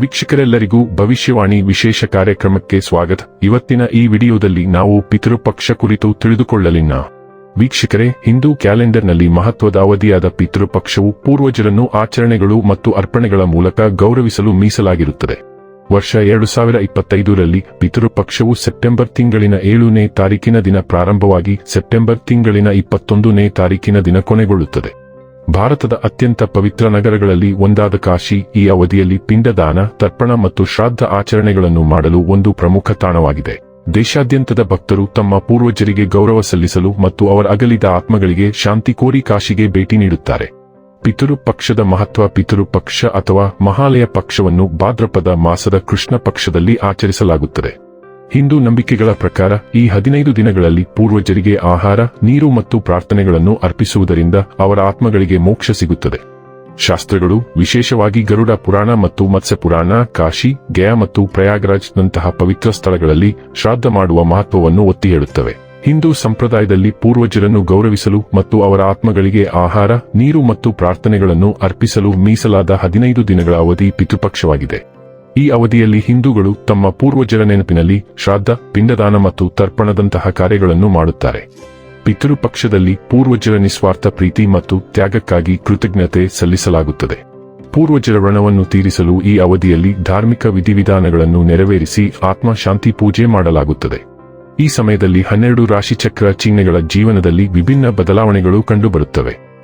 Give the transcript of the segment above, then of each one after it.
ವೀಕ್ಷಕರೆಲ್ಲರಿಗೂ ಭವಿಷ್ಯವಾಣಿ ವಿಶೇಷ ಕಾರ್ಯಕ್ರಮಕ್ಕೆ ಸ್ವಾಗತ. ಇವತ್ತಿನ ಈ ವಿಡಿಯೋದಲ್ಲಿ ನಾವು ಪಿತೃಪಕ್ಷ ಕುರಿತು ತಿಳಿದುಕೊಳ್ಳಲಿನ ವೀಕ್ಷಕರೇ, ಹಿಂದೂ ಕ್ಯಾಲೆಂಡರ್ನಲ್ಲಿ ಮಹತ್ವದ ಅವಧಿಯಾದ ಪಿತೃಪಕ್ಷವು ಪೂರ್ವಜರನ್ನು ಆಚರಣೆಗಳು ಮತ್ತು ಅರ್ಪಣೆಗಳ ಮೂಲಕ ಗೌರವಿಸಲು ಮೀಸಲಾಗಿರುತ್ತದೆ. ವರ್ಷ ಎರಡು ಸಾವಿರ ಇಪ್ಪತ್ತೈದರಲ್ಲಿ ಪಿತೃಪಕ್ಷವು ಸೆಪ್ಟೆಂಬರ್ ತಿಂಗಳಿನ ಏಳನೇ ತಾರೀಕಿನ ದಿನ ಪ್ರಾರಂಭವಾಗಿ ಸೆಪ್ಟೆಂಬರ್ ತಿಂಗಳಿನ ಇಪ್ಪತ್ತೊಂದನೇ ತಾರೀಕಿನ ದಿನ ಕೊನೆಗೊಳ್ಳುತ್ತದೆ. ಭಾರತದ ಅತ್ಯಂತ ಪವಿತ್ರ ನಗರಗಳಲ್ಲಿ ಒಂದಾದ ಕಾಶಿ. ಈ ಅವಧಿಯಲ್ಲಿ ಪಿಂಡದಾನ, ತರ್ಪಣ ಮತ್ತು ಶ್ರಾದ್ದ ಆಚರಣೆಗಳನ್ನು ಮಾಡಲು ಒಂದು ಪ್ರಮುಖ ತಾಣವಾಗಿದೆ. ದೇಶಾದ್ಯಂತದ ಭಕ್ತರು ತಮ್ಮ ಪೂರ್ವಜರಿಗೆ ಗೌರವ ಸಲ್ಲಿಸಲು ಮತ್ತು ಅವರ ಅಗಲಿದ ಆತ್ಮಗಳಿಗೆ ಶಾಂತಿ ಕೋರಿ ಕಾಶಿಗೆ ಭೇಟಿ ನೀಡುತ್ತಾರೆ. ಪಿತೃಪಕ್ಷದ ಮಹತ್ವ ಪಿತೃಪಕ್ಷ ಅಥವಾ ಮಹಾಲಯ ಪಕ್ಷವನ್ನು ಭಾದ್ರಪದ ಮಾಸದ ಕೃಷ್ಣ ಪಕ್ಷದಲ್ಲಿ ಆಚರಿಸಲಾಗುತ್ತದೆ. ಹಿಂದೂ ನಂಬಿಕೆಗಳ ಪ್ರಕಾರ ಈ ಹದಿನೈದು ದಿನಗಳಲ್ಲಿ ಪೂರ್ವಜರಿಗೆ ಆಹಾರ, ನೀರು ಮತ್ತು ಪ್ರಾರ್ಥನೆಗಳನ್ನು ಅರ್ಪಿಸುವುದರಿಂದ ಅವರ ಆತ್ಮಗಳಿಗೆ ಮೋಕ್ಷ ಸಿಗುತ್ತದೆ. ಶಾಸ್ತ್ರಗಳು, ವಿಶೇಷವಾಗಿ ಗರುಡ ಪುರಾಣ ಮತ್ತು ಮತ್ಸ್ಯ ಪುರಾಣ, ಕಾಶಿ, ಗಯಾ ಮತ್ತು ಪ್ರಯಾಗ್ರಾಜ್ ನಂತಹ ಪವಿತ್ರ ಸ್ಥಳಗಳಲ್ಲಿ ಶ್ರಾದ್ದ ಮಾಡುವ ಮಹತ್ವವನ್ನು ಒತ್ತಿ ಹೇಳುತ್ತವೆ ಹಿಂದೂ ಸಂಪ್ರದಾಯದಲ್ಲಿ ಪೂರ್ವಜರನ್ನು ಗೌರವಿಸಲು ಮತ್ತು ಅವರ ಆತ್ಮಗಳಿಗೆ ಆಹಾರ, ನೀರು ಮತ್ತು ಪ್ರಾರ್ಥನೆಗಳನ್ನು ಅರ್ಪಿಸಲು ಮೀಸಲಾದ ಹದಿನೈದು ದಿನಗಳ ಅವಧಿ ಪಿತೃಪಕ್ಷವಾಗಿದೆ. ಈ ಅವಧಿಯಲ್ಲಿ ಹಿಂದೂಗಳು ತಮ್ಮ ಪೂರ್ವಜರ ನೆನಪಿನಲ್ಲಿ ಶ್ರಾದ್ದ, ಪಿಂಡದಾನ ಮತ್ತು ತರ್ಪಣದಂತಹ ಕಾರ್ಯಗಳನ್ನು ಮಾಡುತ್ತಾರೆ. ಪಿತೃಪಕ್ಷದಲ್ಲಿ ಪೂರ್ವಜರ ನಿಸ್ವಾರ್ಥ ಪ್ರೀತಿ ಮತ್ತು ತ್ಯಾಗಕ್ಕಾಗಿ ಕೃತಜ್ಞತೆ ಸಲ್ಲಿಸಲಾಗುತ್ತದೆ. ಪೂರ್ವಜರ ವ್ರಣವನ್ನು ತೀರಿಸಲು ಈ ಅವಧಿಯಲ್ಲಿ ಧಾರ್ಮಿಕ ವಿಧಿವಿಧಾನಗಳನ್ನು ನೆರವೇರಿಸಿ ಆತ್ಮಶಾಂತಿ ಪೂಜೆ ಮಾಡಲಾಗುತ್ತದೆ. ಈ ಸಮಯದಲ್ಲಿ ಹನ್ನೆರಡು ರಾಶಿಚಕ್ರ ಚಿಹ್ನೆಗಳ ಜೀವನದಲ್ಲಿ ವಿಭಿನ್ನ ಬದಲಾವಣೆಗಳು ಕಂಡುಬರುತ್ತವೆ.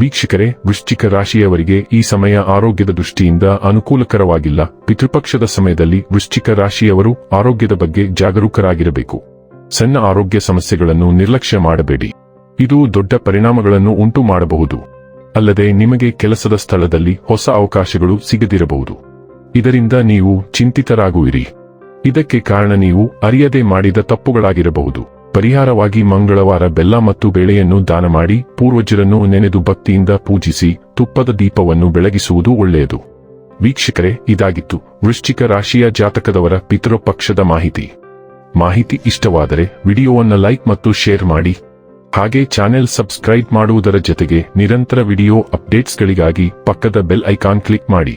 ವೀಕ್ಷಕರೇ, ವೃಶ್ಚಿಕ ರಾಶಿಯವರಿಗೆ ಈ ಸಮಯ ಆರೋಗ್ಯದ ದೃಷ್ಟಿಯಿಂದ ಅನುಕೂಲಕರವಾಗಿಲ್ಲ. ಪಿತೃಪಕ್ಷದ ಸಮಯದಲ್ಲಿ ವೃಶ್ಚಿಕ ರಾಶಿಯವರು ಆರೋಗ್ಯದ ಬಗ್ಗೆ ಜಾಗರೂಕರಾಗಿರಬೇಕು. ಸಣ್ಣ ಆರೋಗ್ಯ ಸಮಸ್ಯೆಗಳನ್ನು ನಿರ್ಲಕ್ಷ್ಯ ಮಾಡಬೇಡಿ. ಇದು ದೊಡ್ಡ ಪರಿಣಾಮಗಳನ್ನು ಉಂಟು ಮಾಡಬಹುದು. ಅಲ್ಲದೆ ನಿಮಗೆ ಕೆಲಸದ ಸ್ಥಳದಲ್ಲಿ ಹೊಸ ಅವಕಾಶಗಳು ಸಿಗದಿರಬಹುದು. ಇದರಿಂದ ನೀವು ಚಿಂತಿತರಾಗುವಿರಿ. ಇದಕ್ಕೆ ಕಾರಣ ನೀವು ಅರಿಯದೆ ಮಾಡಿದ ತಪ್ಪುಗಳಾಗಿರಬಹುದು. ಪರಿಹಾರವಾಗಿ ಮಂಗಳವಾರ ಬೆಲ್ಲ ಮತ್ತು ಬೇಳೆಯನ್ನು ದಾನ ಮಾಡಿ ಪೂರ್ವಜರನ್ನು ನೆನೆದು ಭಕ್ತಿಯಿಂದ ಪೂಜಿಸಿ ತುಪ್ಪದ ದೀಪವನ್ನು ಬೆಳಗಿಸುವುದು ಒಳ್ಳೆಯದು. ವೀಕ್ಷಕರೇ, ಇದಾಗಿತ್ತು ವೃಶ್ಚಿಕ ರಾಶಿಯ ಜಾತಕದವರ ಪಿತೃಪಕ್ಷದ ಮಾಹಿತಿ. ಮಾಹಿತಿ ಇಷ್ಟವಾದರೆ ವಿಡಿಯೋವನ್ನು ಲೈಕ್ ಮತ್ತು ಶೇರ್ ಮಾಡಿ. ಹಾಗೆ ಚಾನೆಲ್ ಸಬ್ಸ್ಕ್ರೈಬ್ ಮಾಡುವುದರ ಜೊತೆಗೆ ನಿರಂತರ ವಿಡಿಯೋ ಅಪ್ಡೇಟ್ಸ್ಗಳಿಗಾಗಿ ಪಕ್ಕದ ಬೆಲ್ ಐಕಾನ್ ಕ್ಲಿಕ್ ಮಾಡಿ.